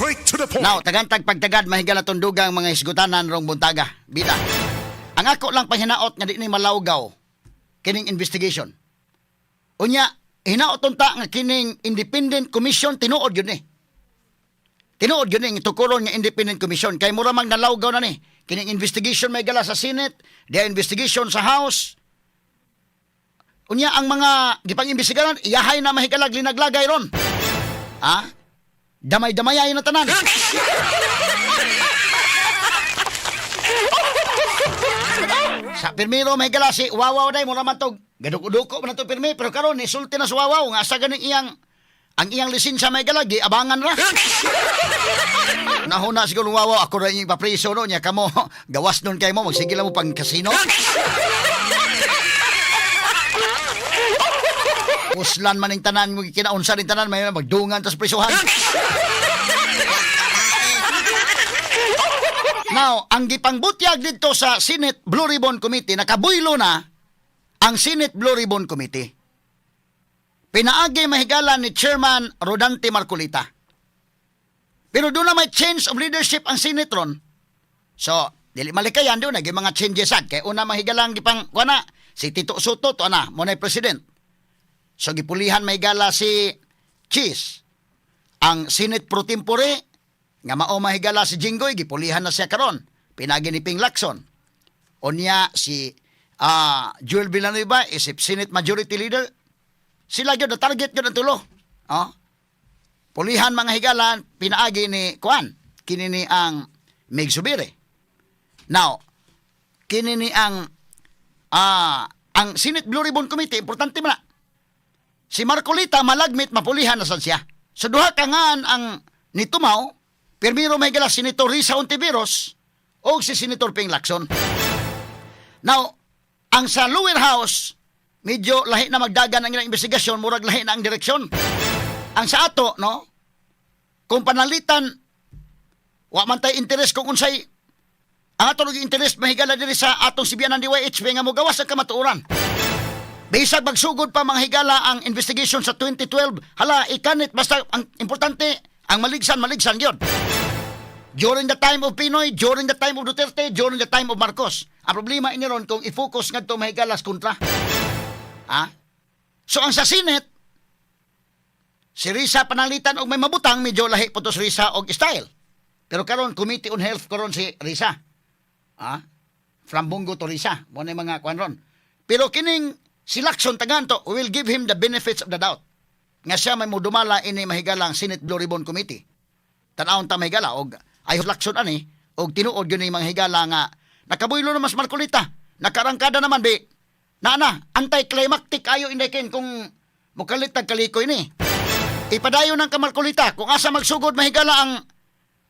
Straight to the point. Now, tagantag pagtagad mahigala tundugang mga hisgutanan rong buntaga. Bida. Ang ako lang pahinaot nga di ni malawgaw kining investigation. Unya, hinaot unta nga kining independent commission tinuod yun eh. Tinuod yun eh, tukuron nga independent commission. Kay mura mang nalawgaw na ni. Kining investigation may gala sa Senate, dia investigation sa House. Unya, ang mga gipang-imbestigaran, iyahay na mahigalag linaglagay ron. Ha? Damay-damayay na tanan. Sa pirmiro may galasi, wawaw day mo naman tog. Gaduko-duko man to pirmi, pero karon ni sulti na sa wawaw nga sa ganing iyang ang iyang lisensya may galagi abangan ra. Nahuna siguro wawaw ako ra yung papriso no nya kamo gawas nun kay mo magsigil mo pang kasino. Uslan man ning tanan mo kinaunsa ning tanan may magdungan tas prisuhan. Now, ang gipangbutyag dito sa Senate Blue Ribbon Committee, nakabuylo na ang Senate Blue Ribbon Committee. Pinaagi mahigala ni Chairman Rodante Marcolita. Pero doon na may change of leadership ang Senate ron. So, dili malikayan doon, naging mga changes ad. Kaya una mahigalang gipang, kuana, si Tito Soto, to na, mo na president. So, gipulihan mahigala si Cheese. Ang Senate Pro Tempore, nga mao mahigala si Jinggoy, gipulihan na siya karon. Pinagi ni Ping Lacson. Unya si ah Joel Villanueva, isip Senate Majority Leader, sila gyud na target gyud ang tulo. Oh. Pulihan mga higalan, pinaagi ni Kuan, kini ni ang Meg Subire. Now, kini ni ang ah ang Senate Blue Ribbon Committee, importante man na. Si Marcolita malagmit mapulihan na sad siya. Sa duha ka nga ang nitumaw, Pirmiro may gala Senator Risa Ontiveros o si Senator Ping Lacson. Now, ang sa lower house, medyo lahi na magdagan ang ilang investigasyon, murag lahi na ang direksyon. Ang sa ato, no? Kung panalitan, wa man tay interest kung unsay ang ato nag interest mahigala diri sa atong sibianan DYHP nga mo gawas ang kamatuoran. Bisag magsugod pa mga higala ang investigation sa 2012, hala ikanit basta ang importante ang maligsan maligsan gyud. During the time of Pinoy, during the time of Duterte, during the time of Marcos. Ang problema ini ron kung i-focus ngadto mahigalas kontra. Ha? So ang sa Senate, si Risa panalitan og may mabutang medyo lahi po to si Risa og style. Pero karon Committee on Health karon si Risa. Ha? From Bungo to Risa. Mo mga kwan ron. Pero kining si Lacson tagan to, we will give him the benefits of the doubt. Nga siya may mudumala ini mahigalang Senate Blue Ribbon Committee. Tanawon ta mahigala og ayos Lacson ani og tinuod gyud ni mga higala nga nakabuylo na mas Marcolita. Nakarangkada naman bi. Nana, anti-climactic ayo indekin kung mukalit tag kalikoy ni. Ipadayon ng kamarkulita kung asa magsugod mahigala ang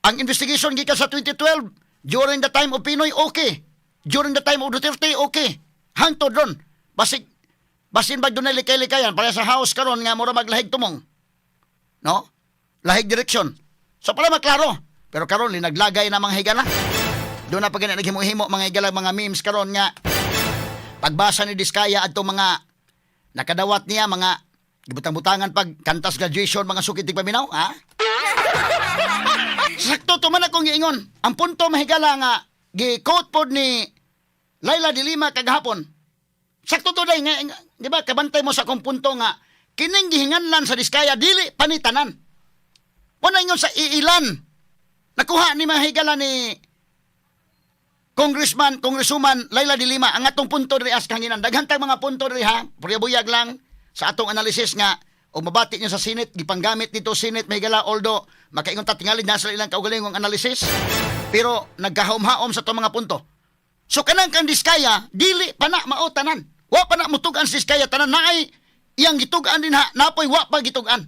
ang investigation gikan sa 2012 during the time of Pinoy okay. During the time of Duterte okay. Hangtod ron. Basig basin ba dunay likay-likayan para sa house karon nga mura maglahig tumong. No? Lahig direksyon. So pala maklaro. Pero karon linaglagay na mga higala. Doon na pag naghimo-himo mga higala mga memes karon nga pagbasa ni Diskaya adto mga nakadawat niya mga gibutang-butangan pag kantas graduation mga sukitig paminaw, ha? Sakto to man akong giingon. Ang punto mahigala nga gi-quote pod ni Laila de Lima kagahapon. Sakto to day nga di ba kabantay mo sa akong punto nga kining gihinganlan sa Diskaya dili panitanan. Wala ingon sa iilan. Nakuha ni mahigala ni Congressman, Congresswoman Laila de Lima, ang atong punto diri as kanginan. Daghan tag mga punto diri ha. Puriyabuyag lang sa atong analysis nga o mabati niyo sa Senate, gipanggamit dito Senate mahigala although makaingon ta tingali na sa ilang kaugalingong analysis. Pero nagkahom-haom sa to mga punto. So kanang kang diskaya, dili pa na mautanan. Wa pa na mutugan si diskaya tanan naay iyang gitugan din ha, napoy wa pa gitugan.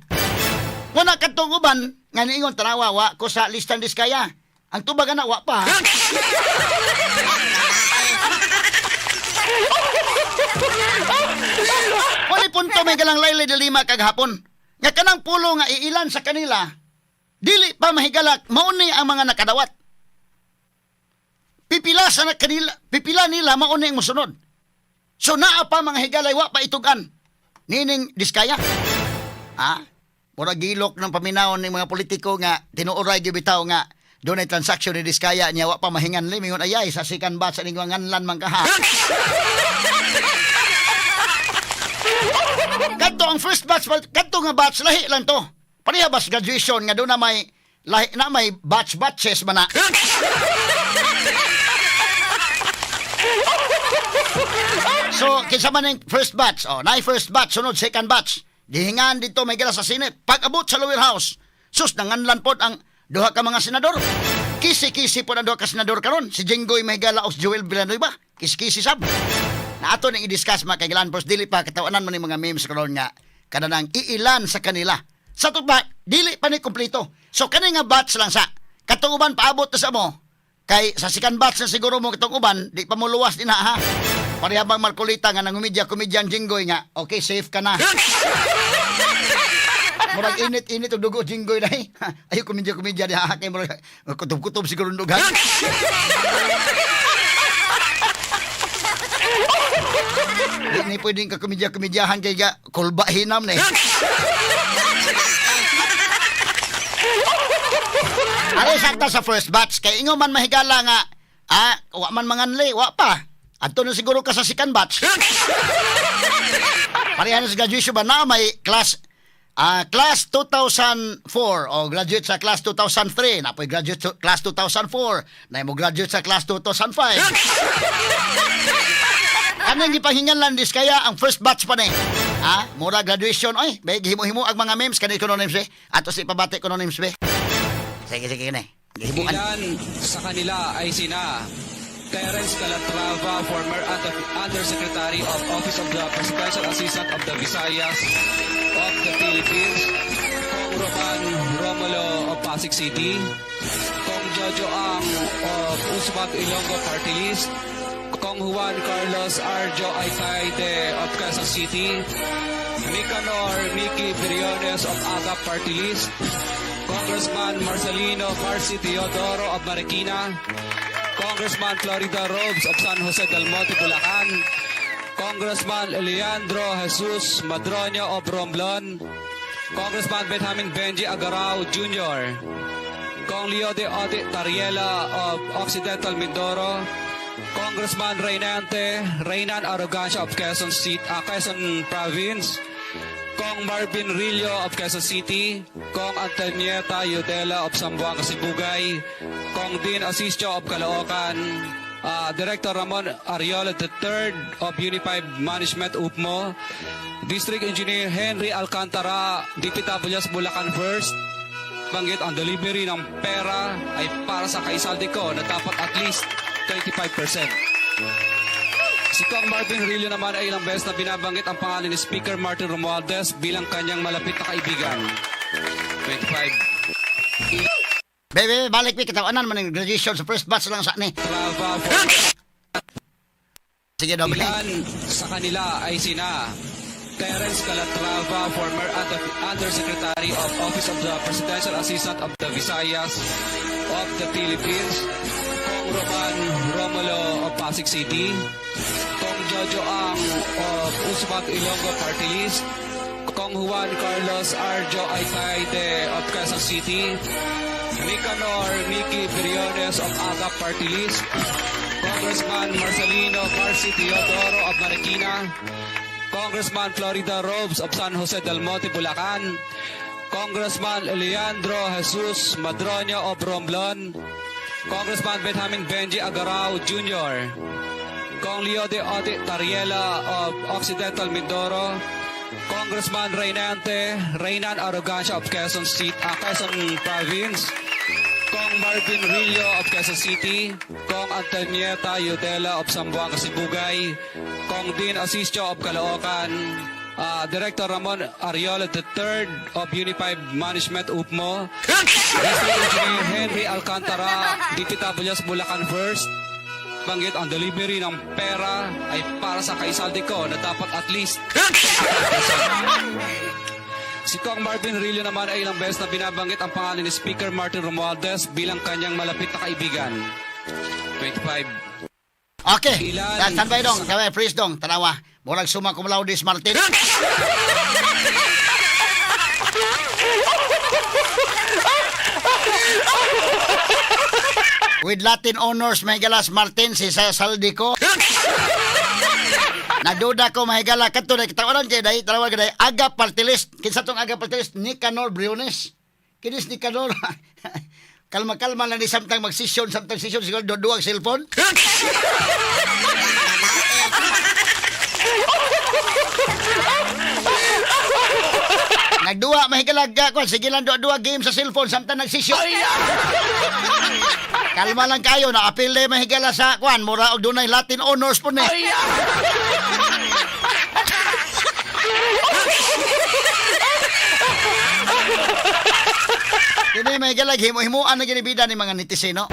Wala katong uban nga niingon tanawa wa ko sa listan diskaya. Ang tubag na wa pa. ha? Wala punto may galang laylay de lima kagahapon. Nga kanang pulo nga iilan sa kanila, dili pa mahigalak, mauni ang mga nakadawat. Pipila sa na kanila, pipila nila mauni ang musunod. So naa pa mga higalay wa pa itugan. Nining diskaya. Ha? Mura gilok ng paminaw ng mga politiko nga tinuoray gyud bitaw nga doon ay transaksyon ni Diskaya niya wa pa mahingan li mingon ayay sa second batch sa ning nganlan man kaha. Kadto ang first batch kadto nga batch lahi lang to. Pareha bas graduation nga doon na may lahi na may batch batches man na. So, kinsa man ang first batch? Oh, na first batch, sunod second batch. Dihingan dito may gala sa Senate. Pag abot sa lower house, sus nanganlan pod ang duha ka mga senador. Kisi-kisi po na duha ka senador karon. Si Jenggoy may gala o si Joel Villanueva. Kisi-kisi sab. Na ato nang i-discuss mga kailan pros dili pa katawanan man ni mga memes karon nga kada nang iilan sa kanila. Sa ba, dili pa ni kompleto. So kani nga batch lang sa katong uban paabot na sa mo. Kay sa second batch na siguro mo katong uban, di pa mo luwas din na ha. Parehaba Marcolita nga nangumidya komedyan Jinggoy nga, okay, safe ka na. Murag init-init og dugo Jinggoy dai. Ayo komedya komedya di ha kay murag kutob-kutob siguro dugan. Di ni pwedeng ka komedya-komedyahan kay ga kulba hinam ni. Ari sakta sa first batch kay ingo man mahigala nga ah wa man manganli wa pa. Adto na siguro ka sa second batch. Pareha na sa graduation ba? Na may class ah class 2004 o graduate sa class 2003 na po'y graduate sa class 2004 na mo graduate sa class 2005 Anong gipahingan lang dis kaya ang first batch pa ni. Ha mura graduation. Oy bay himo-himo ang mga memes. Kanil ko no names be ato si pabati ko no names be sige sige kini. Gihimuan. Ilan sa kanila ay sina Terence Calatrava, former Under- Undersecretary of Office of the Presidential Assistant of the Visayas of the Philippines, Kong Roman Romulo of Pasig City, Kong Jojo Ang of Usmag Ilonggo Party List, Kong Juan Carlos Arjo Aitaide of Quezon City, Nicanor Nicky Briones of AGA Party List, Congressman Marcelino Marci Teodoro of Marikina, Congressman Florida Robes of San Jose del Monte, Bulacan, Congressman Eleandro Jesus Madroño of Romblon, Congressman Benjamin Benji Agarao Jr., Kong Leo de Ode Tariela of Occidental Mindoro, Congressman Reynante Reynan Arrogancia of Quezon, City, ah, Quezon Province, Kong Marvin Rillo of Quezon City, Kong Antonieta Yudela of Sambuanga, Sibugay, Kong Dean Asisio of Caloocan, ah, Director Ramon Ariola III of Unified Management UPMO, District Engineer Henry Alcantara, DPWS Bulacan First, banggit ang delivery ng pera ay para sa kaisaldi ko na dapat at least 25%. Si Kong Marvin Rillo naman ay ilang beses na binabanggit ang pangalan ni Speaker Martin Romualdez bilang kanyang malapit na kaibigan. 25. Bebe, balik mi katawanan man ng graduation sa first batch lang sa ni. Sige, doble. Ilan sa kanila ay sina Terence Calatrava, former Under- Undersecretary of Office of the Presidential Assistant of the Visayas of the Philippines, Kong Roman Romulo of Pasig City, Jojo Ang of Usmag Ilonggo Party List, Kong Juan Carlos Arjo Aitaide of Quezon City, Nicanor Nicky Briones of AGA Party List, Congressman Marcelino Marci Teodoro of Marikina, Congressman Florida Robes of San Jose del Monte, Bulacan, Congressman Leandro Jesus Madroño of Romblon, Congressman Benjamin Benji Agarao Jr., Kong Leo de Ode Tariela of Occidental Mindoro, Congressman Reynante Reynan Arrogancia of Quezon City, ah, Quezon Province, Kong Marvin Rillo of Quezon City, Kong Antonieta Yudela of Sambuanga, Sibugay, Kong Dean Asisio of Caloocan, ah, Director Ramon Ariola III of Unified Management UPMO, District Engineer Henry Alcantara, DPWS Bulacan First, banggit ang delivery ng pera ay para sa kaisaldi ko na dapat at least... si Kong Martin Rillo naman ay ilang beses na binabanggit ang pangalan ni Speaker Martin Romualdez bilang kanyang malapit na kaibigan. 25. Okay. Ilan... Sanbay dong, sanbay, freeze dong, tanawa. Murag suma cum laude Martin. With Latin honors, Mahigalas Martin, si sa saldi ko. Nagduda ko mahigala kadto na kitawaran kay dai tawag kay dai aga party list kinsa tong aga party list Nicanor Briones. Kinis Nicanor. Kalma kalma lang ni samtang magsisyon samtang session siguro do ang cellphone Nagduwa mahigalag ko. Sige lang duwa game sa cellphone. Samtang nagsisyon Kalma lang kayo na apil na mahigala sa kwan. Mura og dunay Latin honors po ni Kini may galag himo-himuan na ginibida ni mga netiseno.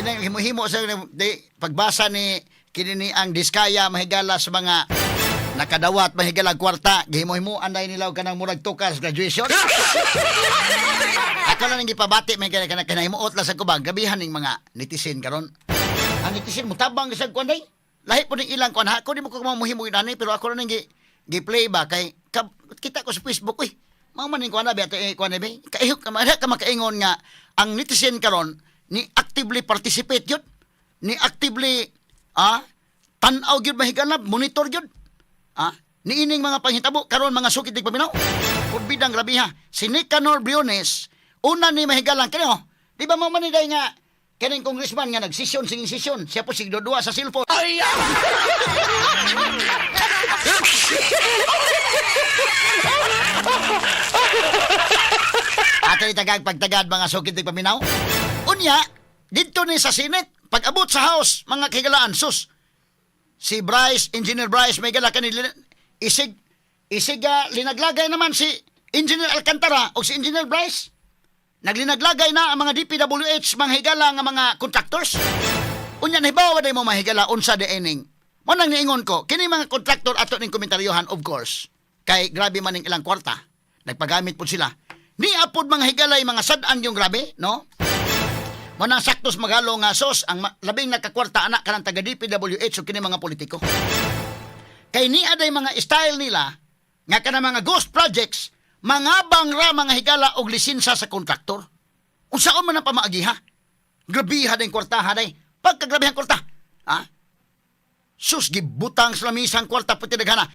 Kini himo-himo sa di, pagbasa ni kini ni ang diskaya mahigala sa mga nakadawat mahigalag kwarta gihimo-himuan na nila og kanang murag tukas graduation. Ako lang nang gipabati may kana kana kanahimuot lang sa kubang gabihan ning mga netizen karon. Ang netizen mo tabang sa kuan day. Lahi po ning ilang kuan ha. Ako di mo ko mamuhimo inani pero ako lang gi gi-play ba kay ka, kita ko sa Facebook eh. Mga man ning kuan na beto eh kuan na be. Kaihok ka ka makaingon nga ang netizen karon ni actively participate yun. Ni actively ah tan-aw gyud mahiganap, monitor gyud. Ah, niining mga panghitabo karon mga sukit tig paminaw. Kurbidang grabe ha. Si Nicanor Briones, una ni mahigalang kano. Di ba mo man ni day nga kaning congressman nga nagsisyon singing sisyon. Siya po sigdodua sa cellphone. Ato ni tagag pagtagad mga sukit tig paminaw. Unya, dito ni sa Senate, pag abot sa House, mga kigalaan, sus, si Bryce, Engineer Bryce, may gala kanil isig isig ah, linaglagay naman si Engineer Alcantara o si Engineer Bryce. Naglinaglagay na ang mga DPWH mga higala nga mga contractors. Unya nahibawa day mo mahigala unsa de ening. Mo nang niingon ko, kini mga contractor ato ning komentaryohan of course. Kay grabe man ning ilang kwarta. Nagpagamit pud sila. Ni apod mga higalay mga sad-an yung grabe, no? Mo nang saktos magalo nga sos ang labing nakakwarta anak kanang taga DPWH o kini mga politiko. Kay ni aday mga style nila nga kana mga ghost projects mangabang ra mga higala og lisensa sa kontraktor. Unsaon man ang pamaagiha? Grabiha din kwartaha day. Pagkagrabihan kwarta. Ha? Sus gibutang sa lamisang kwarta pati daghana.